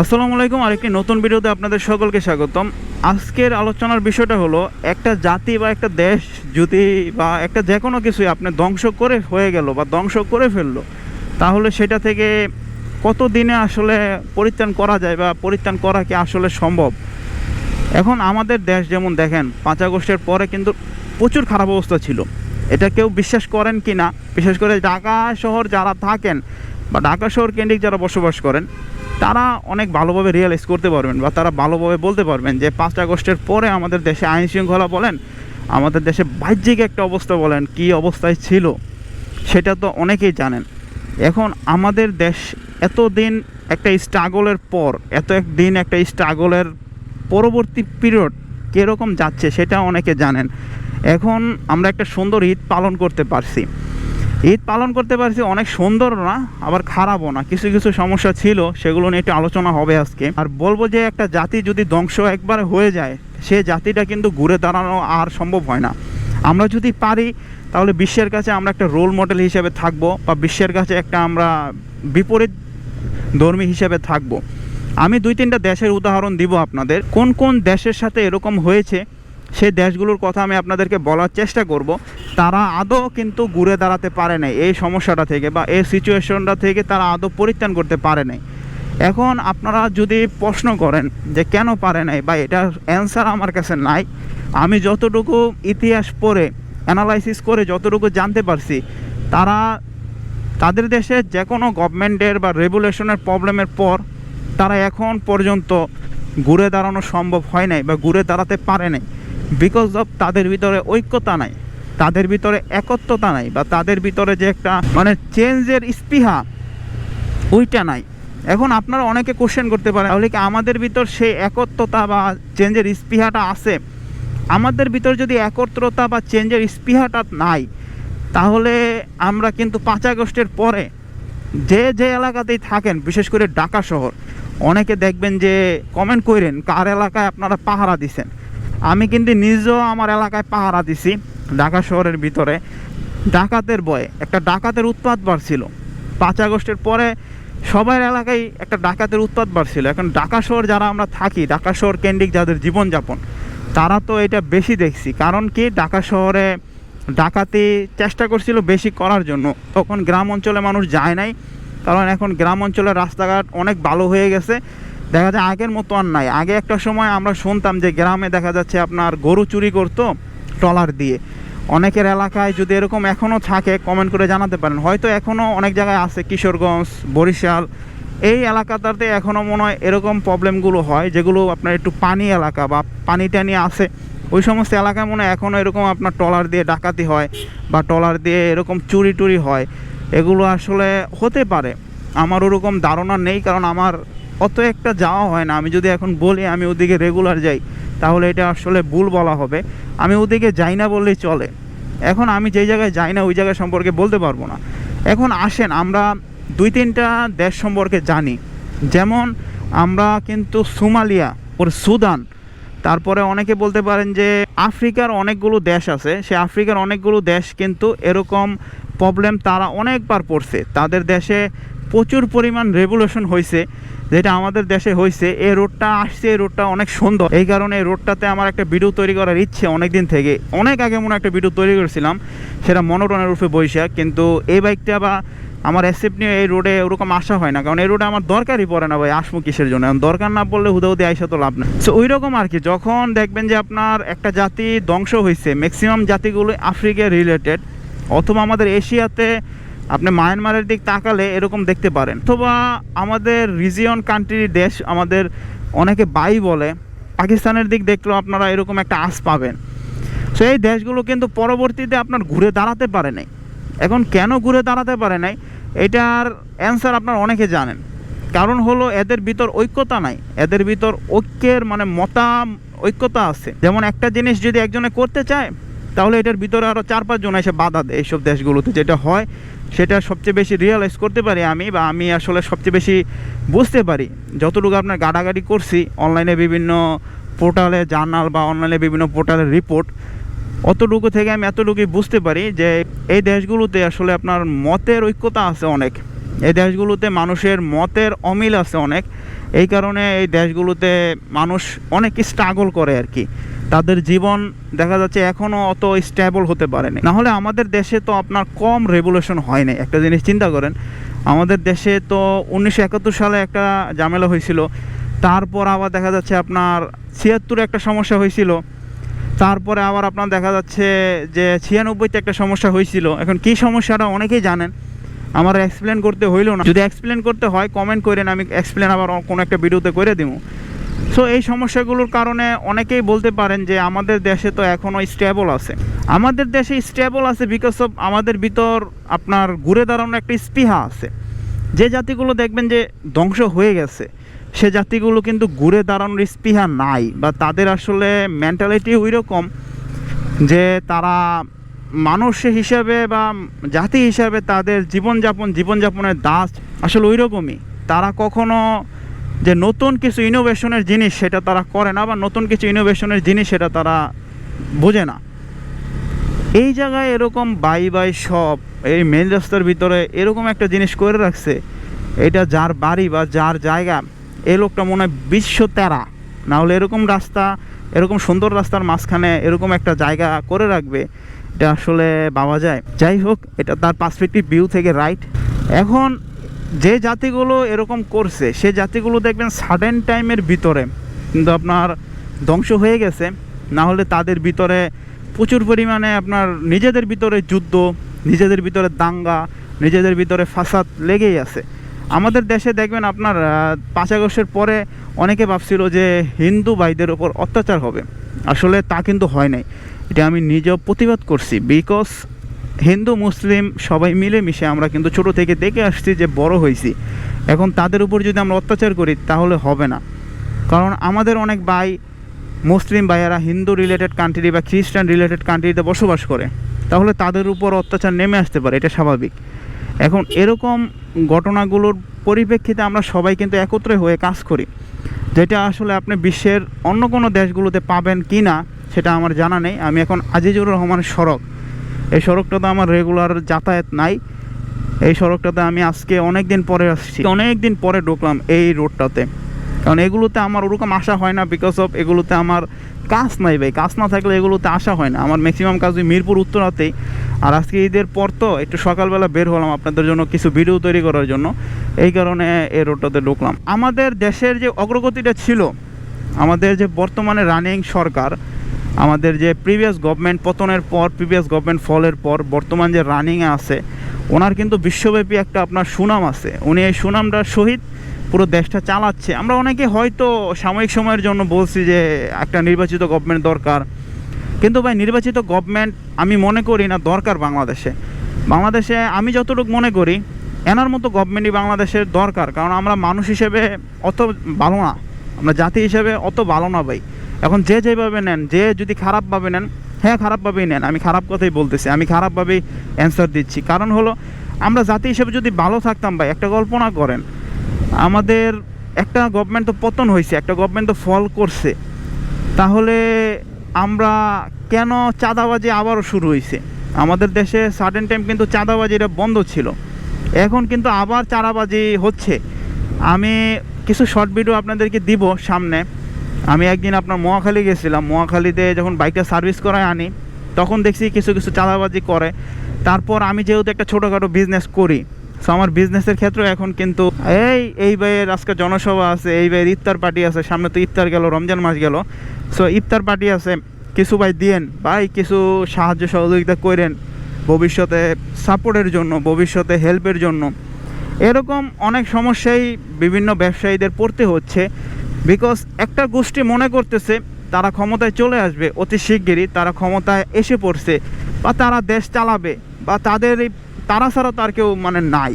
আসসালামু আলাইকুম, আরেকটি নতুন ভিডিওতে আপনাদের সকলকে স্বাগতম। আজকের আলোচনার বিষয়টা হলো, একটা জাতি বা একটা দেশ যদি বা একটা যে কোনো কিছুই আপনি ধ্বংস করে হয়ে গেল বা ধ্বংস করে ফেলল, তাহলে সেটা থেকে কত দিনে আসলে পরিত্রাণ করা যায় বা পরিত্রাণ করা কি আসলে সম্ভব? এখন আমাদের দেশ যেমন দেখেন, পাঁচ আগস্টের পরে কিন্তু প্রচুর খারাপ অবস্থা ছিল। এটা কেউ বিশ্বাস করেন কি না? বিশেষ করে ঢাকা শহর যারা থাকেন বা ঢাকা শহর কেন্দ্রিক যারা বসবাস করেন তারা অনেক ভালোভাবে রিয়েলাইজ করতে পারবেন বা তারা ভালোভাবে বলতে পারবেন যে পাঁচ আগস্টের পরে আমাদের দেশে আইন শৃঙ্খলা বলেন, আমাদের দেশে বাহ্যিক একটা অবস্থা বলেন, কি অবস্থায় ছিল, সেটা তো অনেকেই জানেন। এখন আমাদের দেশ এত দিন একটা স্ট্রাগলের পর, এত একদিন একটা স্ট্রাগলের পরবর্তী পিরিয়ড কীরকম যাচ্ছে সেটা অনেকে জানেন। এখন আমরা একটা সুন্দর ঈদ পালন করতে পারছি। ঈদ পালন করতে পারছি, অনেক সুন্দর না, আবার খারাপও না। কিছু কিছু সমস্যা ছিল, সেগুলো নিয়ে একটু আলোচনা হবে আজকে। আর বলব যে একটা জাতি যদি ধ্বংস একবার হয়ে যায়, সে জাতিটা কিন্তু ঘুরে দাঁড়ানো আর সম্ভব হয় না। আমরা যদি পারি, তাহলে বিশ্বের কাছে আমরা একটা রোল মডেল হিসেবে থাকব, বা বিশ্বের কাছে একটা আমরা বিপরীত ধর্মী হিসেবে থাকব। আমি দুই তিনটা দেশের উদাহরণ দিব আপনাদের। কোন কোন দেশের সাথে এরকম হয়েছে সেই দেশগুলোর কথা আমি আপনাদেরকে বলার চেষ্টা করব। তারা আদৌ কিন্তু ঘুরে দাঁড়াতে পারে নাই এই সমস্যাটা থেকে বা এই সিচুয়েশনটা থেকে তারা আদৌ পরিত্রাণ করতে পারে নাই। এখন আপনারা যদি প্রশ্ন করেন যে কেন পারে নাই বা এটার অ্যান্সার আমার কাছে নাই, আমি যতটুকু ইতিহাস পড়ে অ্যানালাইসিস করে যতটুকু জানতে পারছি, তারা তাদের দেশে যে কোনো গভর্নমেন্টের বা রেগুলেশনের প্রবলেমের পর তারা এখন পর্যন্ত ঘুরে দাঁড়ানো সম্ভব হয় নাই বা ঘুরে দাঁড়াতে পারে নাই। বিকজ অফ তাদের ভিতরে ঐক্যতা নাই, তাদের ভিতরে একত্বতা নাই বা তাদের ভিতরে যে একটা মানে চেঞ্জের স্পৃহা, ওইটা নাই। এখন আপনারা অনেকে কোশ্চেন করতে পারেন, তাহলে কি আমাদের ভিতর সেই একত্বতা বা চেঞ্জের স্পৃহাটা আছে? আমাদের ভিতর যদি একত্রতা বা চেঞ্জের স্পৃহাটা নাই, তাহলে আমরা কিন্তু পাঁচ আগস্টের পরে যে যে এলাকাতেই থাকেন, বিশেষ করে ঢাকা শহর, অনেকে দেখবেন যে কমেন্ট করেন কার এলাকায় আপনারা পাহারা দিছেন? আমি কিন্তু নিজেও আমার এলাকায় পাহারা দিছি, ঢাকা শহরের ভিতরে। ডাকাতের বয়ে একটা ডাকাতের উৎপাত বাড়ছিল। পাঁচ আগস্টের পরে সবার এলাকায় একটা ডাকাতের উৎপাত বাড়ছিল। এখন ঢাকা শহর যারা আমরা থাকি, ঢাকা শহর কেন্দ্রিক যাদের জীবনযাপন, তারা তো এটা বেশি দেখছি। কারণ কি? ঢাকা শহরে ডাকাতি চেষ্টা করছিল বেশি করার জন্য। তখন গ্রাম অঞ্চলে মানুষ যায় নাই। কারণ এখন গ্রাম অঞ্চলের রাস্তাঘাট অনেক ভালো হয়ে গেছে। দেখা যায় আগের মতো আর নাই। আগে একটা সময় আমরা শুনতাম যে গ্রামে দেখা যাচ্ছে আপনার গরু চুরি করতো ট্রলার দিয়ে। অনেকের এলাকায় যদি এরকম এখনও থাকে কমেন্ট করে জানাতে পারেন। হয়তো এখনও অনেক জায়গায় আছে, কিশোরগঞ্জ, বরিশাল। এই এলাকাটাতে এখনও মনে হয় এরকম প্রবলেমগুলো হয়, যেগুলো আপনার একটু পানি এলাকা বা পানি টানি আছে। ওই সমস্ত এলাকায় মনে হয় এখনও এরকম আপনার ট্রলার দিয়ে ডাকাতি হয় বা ট্রলার দিয়ে এরকম চুরি টুরি হয়। এগুলো আসলে হতে পারে। আমার ওরকম ধারণা নেই, কারণ আমার অত একটা যাওয়া হয় না। আমি যদি এখন বলি আমি ওদিকে রেগুলার যাই, তাহলে এটা আসলে ভুল বলা হবে। আমি ওদিকে যাই না বললেই চলে। এখন আমি যেই জায়গায় যাই না, ওই জায়গা সম্পর্কে বলতে পারব না। এখন আসেন, আমরা দুই তিনটা দেশ সম্পর্কে জানি। যেমন আমরা কিন্তু সোমালিয়া, ওর সুদান, তারপরে অনেকে বলতে পারেন যে আফ্রিকার অনেকগুলো দেশ আছে। সে আফ্রিকার অনেকগুলো দেশ কিন্তু এরকম প্রবলেম তারা অনেকবার পড়ছে। তাদের দেশে প্রচুর পরিমাণ রেভুলেশন হয়েছে যেটা আমাদের দেশে হয়েছে এই রোডটা আসছে এই রোডটা অনেক সুন্দর। এই কারণে এই রোডটাতে আমার একটা ভিডিও তৈরি করার ইচ্ছে অনেক দিন থেকে। অনেক আগে মনে একটা ভিডিও তৈরি করেছিলাম, সেটা মনোটনের রূপে বৈশাখ, কিন্তু এই বাইকটা বা আমার অ্যাসেপ্ট নিয়ে এই রোডে ওরকম আসা হয় না, কারণ এই রোডে আমার দরকারই পড়ে না ভাই আসমু কিসের জন্য? দরকার না পড়লে হুদাহুদি আইসা তো লাভ না সো ওই রকম আর কি, যখন দেখবেন যে আপনার একটা জাতি ধ্বংস হয়েছে ম্যাক্সিমাম জাতিগুলো আফ্রিকা রিলেটেড অথবা আমাদের এশিয়াতে আপনি মায়ানমারের দিক তাকালে এরকম দেখতে পারেন। অথবা আমাদের রিজিয়ন কান্ট্রির দেশ আমাদের অনেকে বাই বলে, পাকিস্তানের দিক দেখলেও আপনারা এরকম একটা আশ পাবেন। সো এই দেশগুলো কিন্তু পরবর্তীতে আপনার ঘুরে দাঁড়াতে পারে নাই। এখন কেন ঘুরে দাঁড়াতে পারে নাই? এটার অ্যান্সার আপনার অনেকে জানেন। কারণ হলো এদের ভিতর ঐক্যতা নাই। এদের ভিতর ঐক্যের মানে মতা ঐক্যতা আছে। যেমন একটা জিনিস যদি একজনে করতে চায় তাহলে এটার ভিতরে আরও চার পাঁচজন এসে বাধা দেয় এইসব দেশগুলোতে যেটা হয়, সেটা সবচেয়ে বেশি রিয়েলাইজ করতে পারি আমি বা আমি আসলে সবচেয়ে বেশি বুঝতে পারি। যতটুকু আপনার গাড়াগাড়ি করছি অনলাইনে বিভিন্ন পোর্টালে জার্নাল বা অনলাইনে বিভিন্ন পোর্টালের রিপোর্ট অতটুকু থেকে আমি এতটুকুই বুঝতে পারি যে এই দেশগুলোতে আসলে আপনার মতের ঐক্যতা আছে অনেক। এই দেশগুলোতে মানুষের মতের অমিল আছে অনেক। এই কারণে এই দেশগুলোতে মানুষ অনেক স্ট্রাগল করে আর কি। তাদের জীবন দেখা যাচ্ছে এখনও অত স্টেবল হতে পারেনি না হলে আমাদের দেশে তো আপনার কম রেভলিউশন হয় নাই। একটা জিনিস চিন্তা করেন, আমাদের দেশে তো উনিশশো একাত্তর সালে একটা ঝামেলা হয়েছিল। তারপর আবার দেখা যাচ্ছে আপনার ছিয়াত্তরে একটা সমস্যা হয়েছিল। তারপরে আবার আপনার দেখা যাচ্ছে যে ছিয়ানব্বইতে একটা সমস্যা হয়েছিল। এখন কী সমস্যাটা অনেকেই জানেন। আমার এক্সপ্লেন করতে হইল না। যদি এক্সপ্লেন করতে হয় কমেন্ট করেন আমি এক্সপ্লেন আবার কোনো একটা ভিডিওতে করে দিব সো এই সমস্যাগুলোর কারণে অনেকেই বলতে পারেন যে, আমাদের দেশে তো এখনও স্টেবল আছে। আমাদের দেশে স্টেবল আছে বিকজ অফ আমাদের ভিতর আপনার ঘুরে দাঁড়ানোর একটা স্পৃহা আছে। যে জাতিগুলো দেখবেন যে ধ্বংস হয়ে গেছে, সে জাতিগুলো কিন্তু ঘুরে দাঁড়ানোর স্পৃহা নাই, বা তাদের আসলে মেন্টালিটি ওই রকম যে তারা মানুষ হিসাবে বা জাতি হিসাবে তাদের জীবনযাপন, জীবনযাপনের দাস আসলে ওই রকমই তারা কখনো যে নতুন কিছু ইনোভেশনের জিনিস সেটা তারা করে না বা নতুন কিছু ইনোভেশনের জিনিস সেটা তারা বোঝে না। এই জায়গায় এরকম বাই বাই সব এই মেন রাস্তার ভিতরে এরকম একটা জিনিস করে রাখছে, এটা যার বাড়ি বা যার জায়গা, এই লোকটা মনে হয় বিশ্ব তেরা। না হলে এরকম রাস্তা, এরকম সুন্দর রাস্তার মাঝখানে এরকম একটা জায়গা করে রাখবে এটা আসলে পাওয়া যায়। যাই হোক, এটা তার পার্সপেক্টিভ ভিউ থেকে রাইট এখন যে জাতিগুলো এরকম করছে, সে জাতিগুলো দেখবেন সাডেন টাইমের ভিতরে, কিন্তু আপনার ধ্বংস হয়ে গেছে। না হলে তাদের ভিতরে প্রচুর পরিমাণে আপনার নিজেদের ভিতরে যুদ্ধ, নিজেদের ভিতরে দাঙ্গা, নিজেদের ভিতরে ফাসাদ লেগেই আছে। আমাদের দেশে দেখবেন আপনার পাঁচ আগস্টের পরে অনেকে ভাবছিল যে হিন্দু ভাইদের ওপর অত্যাচার হবে। আসলে তা কিন্তু হয় নাই। এটা আমি নিজেও প্রতিবাদ করছি। বিকজ হিন্দু, মুসলিম সবাই মিলেমিশে আমরা কিন্তু ছোট থেকে দেখে আসছি যে বড় হয়েছি। এখন তাদের উপর যদি আমরা অত্যাচার করি, তাহলে হবে না। কারণ আমাদের অনেক ভাই মুসলিম ভাইয়েরা হিন্দু রিলেটেড কান্ট্রি বা খ্রিস্টান রিলেটেড কান্ট্রিতে বসবাস করে। তাহলে তাদের উপর অত্যাচার নেমে আসতে পারে, এটা স্বাভাবিক। এখন এরকম ঘটনাগুলোর পরিপ্রেক্ষিতে আমরা সবাই কিন্তু একত্রে হয়ে কাজ করি। যেটা আসলে আপনি বিশ্বের অন্য কোনো দেশগুলোতে পাবেন কি না, সেটা আমার জানা নেই। আমি এখন আজিজুর রহমানের সড়ক। এই সড়কটাতে আমার রেগুলার যাতায়াত নাই। এই সড়কটাতে আমি আজকে অনেক দিন পরে আসছি। অনেক দিন পরে ঢুকলাম এই রোডটাতে কারণ এগুলোতে আমার ওরকম আশা হয় না বিকজ অফ এগুলোতে আমার কাজ নাই ভাই। কাজ না থাকলে এগুলোতে আসা হয় না। আমার ম্যাক্সিমাম কাজ ওই মিরপুর, উত্তরাতেই। আর আজকে ঈদের পর তো একটু সকালবেলা বের হলাম আপনাদের জন্য কিছু ভিডিও তৈরি করার জন্য। এই কারণে এই রোডটাতে ঢুকলাম। আমাদের দেশের যে অগ্রগতিটা ছিল, আমাদের যে বর্তমানে রানিং সরকার, আমাদের যে প্রিভিয়াস গভর্নমেন্ট পতনের পর প্রিভিয়াস গভর্নমেন্ট ফলের পর, বর্তমান যে রানিংয়ে আছে ওনার কিন্তু বিশ্বব্যাপী একটা আপনার সুনাম আছে। উনি এই সুনামটার সহিত পুরো দেশটা চালাচ্ছে। আমরা অনেকে হয়তো সাময়িক সময়ের জন্য বলছি যে, একটা নির্বাচিত গভর্নমেন্ট দরকার। কিন্তু ভাই, নির্বাচিত গভর্নমেন্ট আমি মনে করি না দরকার বাংলাদেশে। বাংলাদেশে আমি যতটুকু মনে করি, এনার মতো গভর্নমেন্টই বাংলাদেশের দরকার। কারণ আমরা মানুষ হিসেবে অত ভালো না। আমরা জাতি হিসেবে অত ভালো না ভাই। এখন যে যেভাবে নেন, যে যদি খারাপভাবে নেন হ্যাঁ খারাপভাবেই নেন। আমি খারাপ কথাই বলতেছি। আমি খারাপভাবেই অ্যান্সার দিচ্ছি। কারণ হলো, আমরা জাতি হিসেবে যদি ভালো থাকতাম ভাই, একটা কল্পনা করেন, আমাদের একটা গভর্নমেন্ট তো পতন হয়েছে একটা গভর্নমেন্ট তো ফল করছে, তাহলে আমরা কেন চাঁদাবাজি আবারও শুরু হয়েছে আমাদের দেশে সাডেন টাইম কিন্তু চাঁদাবাজিটা বন্ধ ছিল। এখন কিন্তু আবার চাঁদাবাজি হচ্ছে। আমি কিছু শর্ট ভিডিও আপনাদেরকে দিব সামনে। আমি একদিন আপনার মহাখালী গেছিলাম, মহাখালীতে যখন বাইকটা সার্ভিস করায় আনি, তখন দেখছি কিছু কিছু চাঁদাবাজি করে। তারপর আমি যেহেতু একটা ছোটোখাটো বিজনেস করি সো আমার বিজনেসের ক্ষেত্রে এখন কিন্তু এই এই ভাইয়ের আজকে জনসভা আছে, এই ভাইয়ের ইফতার পার্টি আছে, সামনে তো ইফতার গেল, রমজান মাস গেল। সো ইফতার পার্টি আছে, কিছু ভাই দিয়েন, ভাই কিছু সাহায্য সহযোগিতা করেন ভবিষ্যতে সাপোর্টের জন্য, ভবিষ্যতে হেল্পের জন্য। এরকম অনেক সমস্যাই বিভিন্ন ব্যবসায়ীদের পড়তে হচ্ছে। বিকজ একটা গোষ্ঠী মনে করতেছে তারা ক্ষমতায় চলে আসবে, অতি শিগগিরই তারা ক্ষমতায় এসে পড়ছে বা তারা দেশ চালাবে বা তাদের এই, তারা ছাড়া তার কেউ মানে নাই।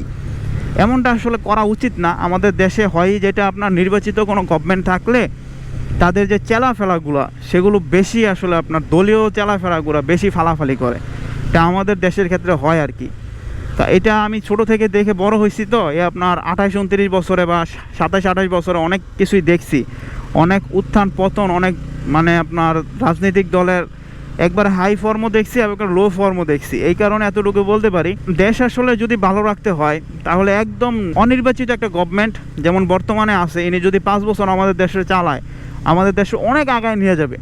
এমনটা আসলে করা উচিত না। আমাদের দেশে হয় যেটা আপনার নির্বাচিত কোনো গভর্নমেন্ট থাকলে তাদের যে চেলাফেলাগুলো সেগুলো বেশি আসলে আপনার দলীয় চেলাফেলাগুলো বেশি ফালাফালি করে। এটা আমাদের দেশের ক্ষেত্রে হয় আর কি। তা এটা আমি ছোট থেকে দেখে বড় হয়েছি তো, এ আপনার আঠাশ উনত্রিশ বছরে বা সাতাশ আঠাশ বছরে অনেক কিছুই দেখছি। অনেক উত্থান পতন, অনেক মানে আপনার রাজনৈতিক দলের একবার হাই ফর্মও দেখছি একবার লো ফর্মও দেখছি। এই কারণে এতটুকু বলতে পারি, দেশ আসলে যদি ভালো রাখতে হয়, তাহলে একদম অনির্বাচিত একটা গভর্নমেন্ট যেমন বর্তমানে আছে, ইনি যদি পাঁচ বছর আমাদের দেশে চালায়, আমাদের দেশে অনেক আগায় নিয়ে যাবে।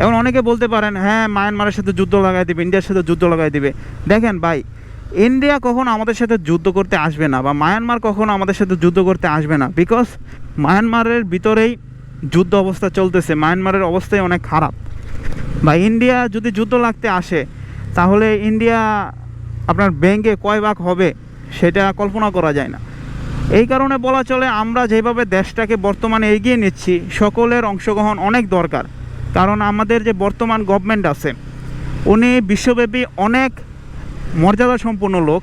এখন অনেকে বলতে পারেন হ্যাঁ মায়ানমারের সাথে যুদ্ধ লাগাই দিবে, ইন্ডিয়ার সাথে যুদ্ধ লাগাই দিবে। দেখেন ভাই ইন্ডিয়া কখনো আমাদের সাথে যুদ্ধ করতে আসবে না বা মায়ানমার কখনো আমাদের সাথে যুদ্ধ করতে আসবে না বিকজ মায়ানমারের ভিতরেই যুদ্ধ অবস্থা চলতেছে, মায়ানমারের অবস্থাই অনেক খারাপ। বা ইন্ডিয়া যদি যুদ্ধ লাগতে আসে, তাহলে ইন্ডিয়া আপনার ব্যাঙ্কে কয় ভাগ হবে সেটা কল্পনা করা যায় না। এই কারণে বলা চলে আমরা যেভাবে দেশটাকে বর্তমানে এগিয়ে নিচ্ছি, সকলের অংশগ্রহণ অনেক দরকার। কারণ আমাদের যে বর্তমান গভর্নমেন্ট আছে, উনি বিশ্বব্যাপী অনেক মর্যাদা সম্পন্ন লোক,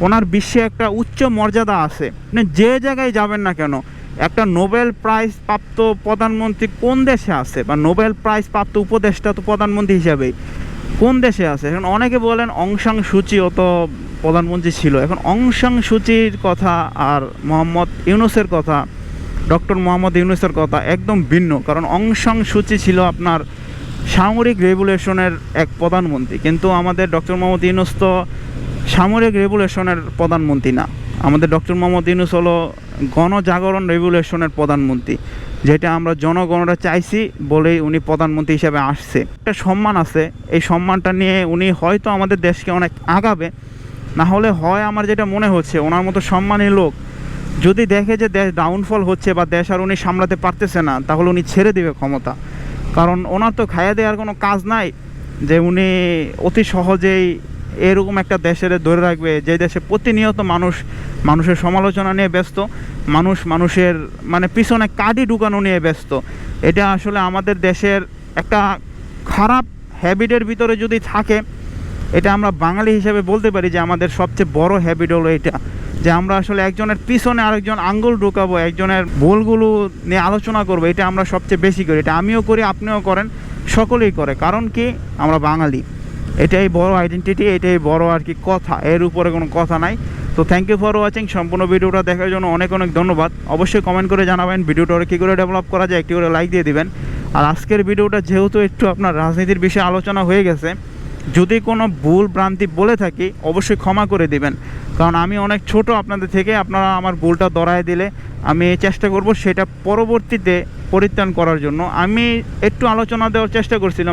ওনার বিশ্বে একটা উচ্চ মর্যাদা আছে। আপনি যে জায়গায় যাবেন না কেন, একটা নোবেল প্রাইজ প্রাপ্ত প্রধানমন্ত্রী কোন দেশে আছে? বা নোবেল প্রাইজ প্রাপ্ত উপদেষ্টা তো প্রধানমন্ত্রী হিসাবেই। কোন দেশে আছে? এখন অনেকে বলেন অংশাং সূচি অত প্রধানমন্ত্রী ছিল। এখন অংশাং সূচির কথা আর মোহাম্মদ ইউনুসের কথা, ডক্টর মোহাম্মদ ইউনুসের কথা একদম ভিন্ন। কারণ অংশাং সূচি ছিল আপনার সামরিক রেগুলেশনের এক প্রধানমন্ত্রী, কিন্তু আমাদের ডক্টর মোহাম্মদ ইউনুস তো সামরিক রেগুলেশনের প্রধানমন্ত্রী না। আমাদের ডক্টর মোহাম্মদ ইউনুস হলো গণজাগরণ রেগুলেশনের প্রধানমন্ত্রী, যেটা আমরা জনগণরা চাইছি বলেই উনি প্রধানমন্ত্রী হিসেবে আসছে। একটা সম্মান আছে, এই সম্মানটা নিয়ে উনি হয়তো আমাদের দেশকে অনেক আগাবে, না হলে হয় আমার যেটা মনে হচ্ছে, ওনার মতো সম্মানী লোক যদি দেখে যে দেশ ডাউনফল হচ্ছে বা দেশ আর উনি সামলাতে পারতেছে না, তাহলে উনি ছেড়ে দিবে ক্ষমতা। কারণ ওনার তো খাইয়া দেওয়ার কোনো কাজ নাই যে উনি অতি সহজেই এরকম একটা দেশের ধরে রাখবে, যে দেশে প্রতিনিয়ত মানুষ, মানুষের সমালোচনা নিয়ে ব্যস্ত, মানুষ মানুষের মানে পিছনে কাডি ঢুকানো নিয়ে ব্যস্ত। এটা আসলে আমাদের দেশের একটা খারাপ হ্যাবিটের ভিতরে যদি থাকে, এটা আমরা বাঙালি হিসেবে বলতে পারি যে আমাদের সবচেয়ে বড় হ্যাবিট হলো এটা। যে আমরা আসলে একজনের পিছনে আরেকজন আঙ্গুল ঢুকাবো, একজনের ভুলগুলো নিয়ে আলোচনা করব, এটা আমরা সবচেয়ে বেশি করি। এটা আমিও করি, আপনিও করেন, সকলেই করে। কারণ কি? আমরা বাঙালি। এটাই বড় আইডেন্টিটি এটাই বড় আর কি কথা। এর উপরে কোনো কথা নাই। তো থ্যাংক ইউ ফর ওয়াচিং সম্পূর্ণ ভিডিওটা দেখার জন্য অনেক অনেক ধন্যবাদ। অবশ্যই কমেন্ট করে জানাবেন, ভিডিওটা কী করে ডেভেলপ করা যায়, একটি করে লাইক দিয়ে দিবেন। আর আজকের ভিডিওটা যেহেতু একটু আপনার রাজনীতির বিষয়ে আলোচনা হয়ে গেছে যদি কোনো ভুল ভ্রান্তি বলে থাকি, অবশ্যই ক্ষমা করে দিবেন। কারণ আমি অনেক ছোট আপনাদের থেকে, আপনারা আমার ভুলটা দড়ায় দিলে আমি চেষ্টা করব সেটা পরবর্তীতে পরিত্রাণ করার জন্য। আমি একটু আলোচনা দেওয়ার চেষ্টা করছিলাম।